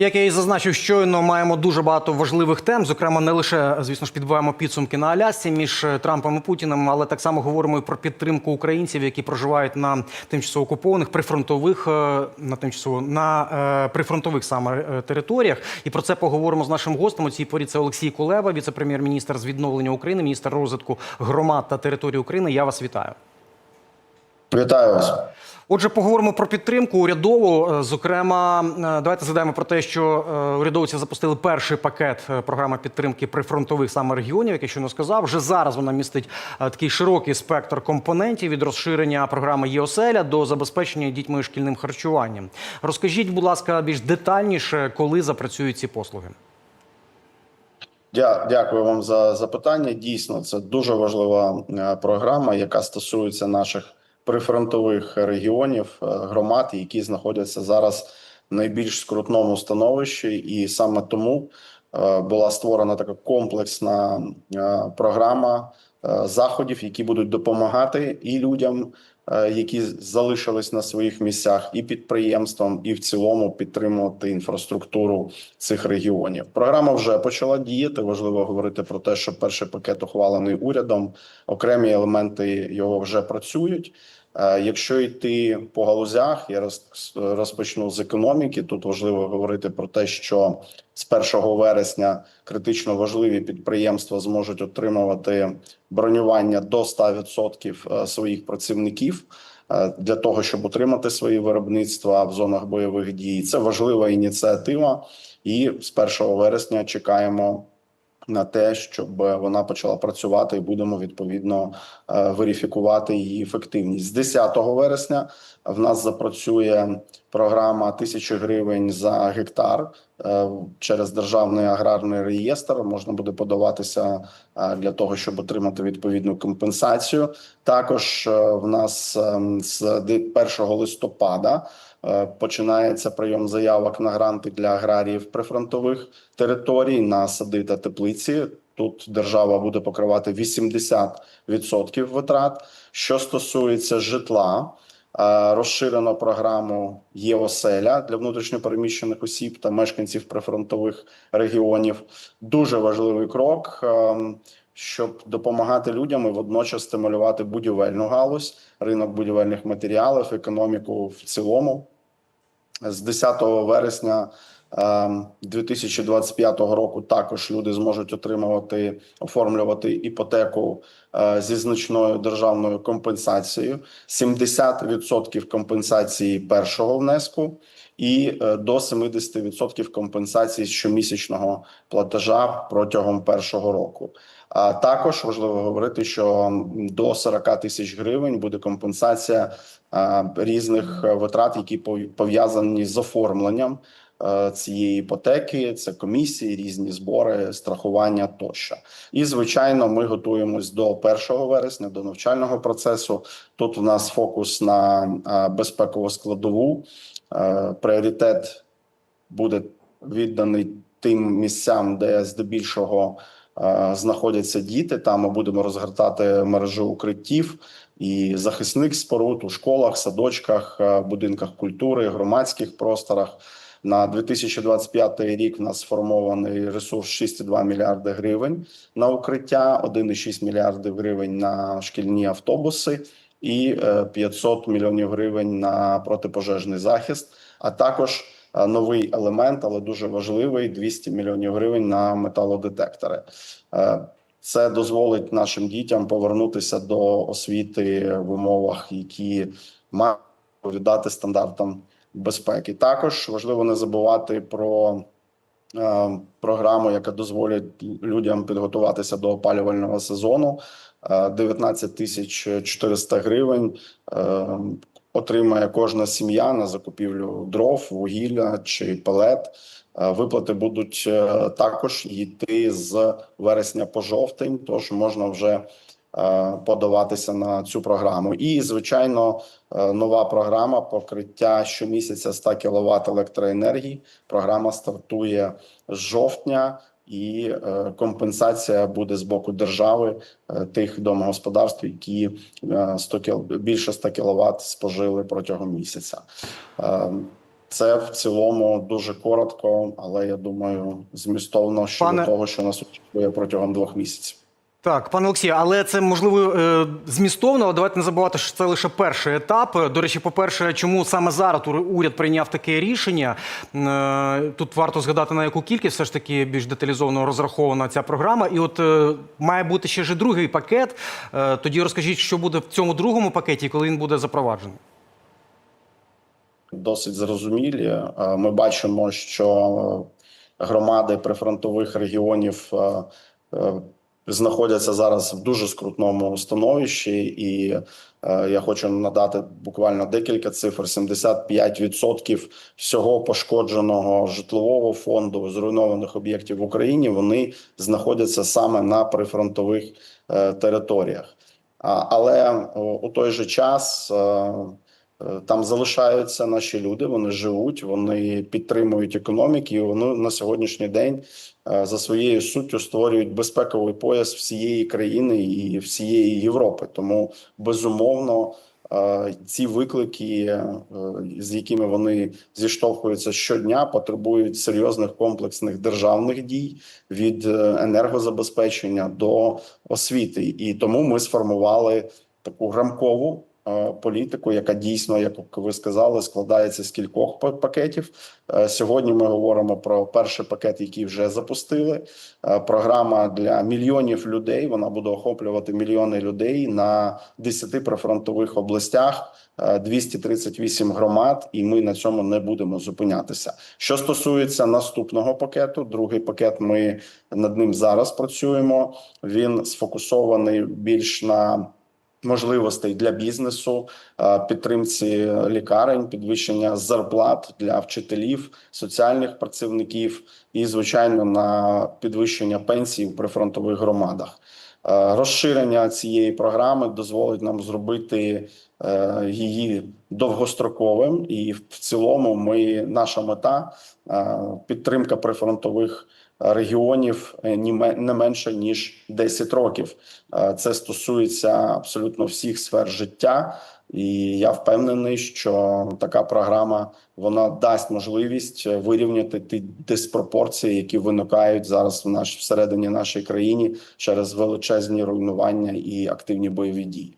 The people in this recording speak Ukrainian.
Як я і зазначив, щойно маємо дуже багато важливих тем. Зокрема, не лише звісно ж підбиваємо підсумки на Алясці між е, Трампом і Путіним, але так само говоримо і про підтримку українців, які проживають на тимчасово окупованих прифронтових е, на тимчасово на е, прифронтових саме територіях. І про це поговоримо з нашим гостем. У цій порі це Олексій Кулева, віце-прем'єр-міністр з відновлення України, міністр розвитку громад та території України. Я вас вітаю. Вітаю вас. Отже, поговоримо про підтримку урядову. Е, Зокрема, е, давайте згадаємо про те, що е, урядовці запустили перший пакет програми підтримки прифронтових саме регіонів, як я щойно сказав. Вже зараз вона містить такий широкий спектр компонентів від розширення програми ЄОСЕЛЯ до забезпечення дітьми шкільним харчуванням. Розкажіть, будь ласка, більш детальніше, коли запрацюють ці послуги. Дя- Дякую вам за запитання. Дійсно, це дуже важлива програма, яка стосується наших прифронтових регіонів, е, громад, які знаходяться зараз в найбільш скрутному становищі, і саме тому е, була створена така комплексна е, програма заходів, які будуть допомагати і людям, які залишились на своїх місцях, і підприємствам, і в цілому підтримувати інфраструктуру цих регіонів. Програма вже почала діяти. Важливо говорити про те, що перший пакет ухвалений урядом. Окремі елементи його вже працюють. Е, Якщо йти по галузях, я роз- розпочну з економіки. Тут важливо говорити про те, що з 1 вересня критично важливі підприємства зможуть отримувати бронювання до 100% своїх працівників е, для того, щоб утримати свої виробництва в зонах бойових дій. Це важлива ініціатива, і з 1 вересня чекаємо на те, щоб вона почала працювати, і будемо відповідно е, верифікувати її ефективність. З 10 вересня в нас запрацює програма 1000 гривень за гектар через державний аграрний реєстр. Можна буде подаватися е, для того, щоб отримати відповідну компенсацію. Також е, в нас ем, з де- 1 листопада. е, Починається прийом заявок на гранти для аграріїв прифронтових територій на сади та теплиці. Тут держава буде покривати 80% витрат. Що стосується житла, е, розширено програму ЄОСЕЛЯ для внутрішньопереміщених осіб та мешканців прифронтових регіонів. Дуже важливий крок. ем, Щоб допомагати людям і водночас стимулювати будівельну галузь, ринок будівельних матеріалів, економіку в цілому з 10 вересня е, 2025 року також люди зможуть отримувати оформлювати іпотеку е, зі значною державною компенсацією, 70% компенсації першого внеску і е, до 70% компенсації щомісячного платежа протягом першого року. А також важливо говорити, що до 40 тисяч гривень буде компенсація е, різних е, витрат, які пов- пов'язані з оформленням е, цієї іпотеки. Це комісії, різні збори, страхування тощо. І звичайно, ми готуємось до 1 вересня, до навчального процесу. Тут у нас фокус на е, безпекову складову. Е, Пріоритет буде відданий тим місцям, де здебільшого е, знаходяться діти. Там ми будемо розгортати мережу укриттів і захисних споруд у школах, садочках, е, будинках культури, громадських просторах. На 2025 рік в нас сформований ресурс 6,2 мільярди гривень на укриття, 1,6 мільярдів гривень на шкільні автобуси і е, 500 мільйонів гривень на протипожежний захист, а також е, новий елемент, але дуже важливий 200 мільйонів гривень на металодетектори. Е, Це дозволить нашим дітям повернутися до освіти в умовах, які мають відповідати стандартам безпеки. Також важливо не забувати про е, програму, яка дозволить людям підготуватися до опалювального сезону. Е, 19 тисяч 400 гривень е, отримає кожна сім'я на закупівлю дров, вугілля чи пелет. Е, Виплати будуть е, також йти з вересня по жовтень, тож можна вже е, подаватися на цю програму. І звичайно, е, нова програма покриття щомісяця 100 кВт електроенергії. Програма стартує з жовтня. І е, компенсація буде з боку держави е, тих домогосподарств, які е, 100 кіл... більше 100 кВт спожили протягом місяця. Е, Це в цілому дуже коротко, але я думаю, змістовно щодо Пане- того, що нас очікує протягом двох місяців. Так, пане Олексію, але це можливо е, змістовно. але Давайте не забувати, що це лише перший етап. До речі, по-перше, чому саме зараз уряд прийняв таке рішення? Е, Тут варто згадати на яку кількість все ж таки більш деталізовано розрахована ця програма. І от е, має бути ще ж другий пакет. Тоді розкажіть, що буде в цьому другому пакеті, коли він буде запроваджений. досить зрозумілі. Ми бачимо, що громади прифронтових регіонів знаходяться зараз в дуже скрутному становищі, і е, я хочу надати буквально декілька цифр: 75% всього пошкодженого житлового фонду зруйнованих об'єктів в Україні вони знаходяться саме на прифронтових е, територіях. А- Але о, у той же час. е, Там залишаються наші люди, вони живуть, вони підтримують економіки. і Вони на сьогоднішній день е, за своєю суттю створюють безпековий пояс всієї країни і всієї Європи. Тому безумовно е, ці виклики, е, з якими вони зіштовхуються щодня, потребують серйозних комплексних державних дій від енергозабезпечення до освіти. І тому ми сформували таку рамкову політику, яка дійсно, як ви сказали, складається з кількох пакетів. Е, Сьогодні ми говоримо про перший пакет, який вже запустили. Е, Програма для мільйонів людей. Вона буде охоплювати мільйони людей на 10 прифронтових областях. е, 238 громад, і ми на цьому не будемо зупинятися. Що стосується наступного пакету, другий пакет ми над ним зараз працюємо. Він сфокусований більш на можливостей для бізнесу, е, підтримці лікарень, підвищення зарплат для вчителів, соціальних працівників і, звичайно, на підвищення пенсій в прифронтових громадах. Е, Розширення цієї програми дозволить нам зробити е, її довгостроковим, і в цілому, ми наша мета підтримка прифронтових регіонів е, не менше ніж 10 років. Е, Це стосується абсолютно всіх сфер життя, і я впевнений, що така програма вона дасть можливість е, вирівняти ті диспропорції, які виникають зараз в наш всередині нашої країни через величезні руйнування і активні бойові дії.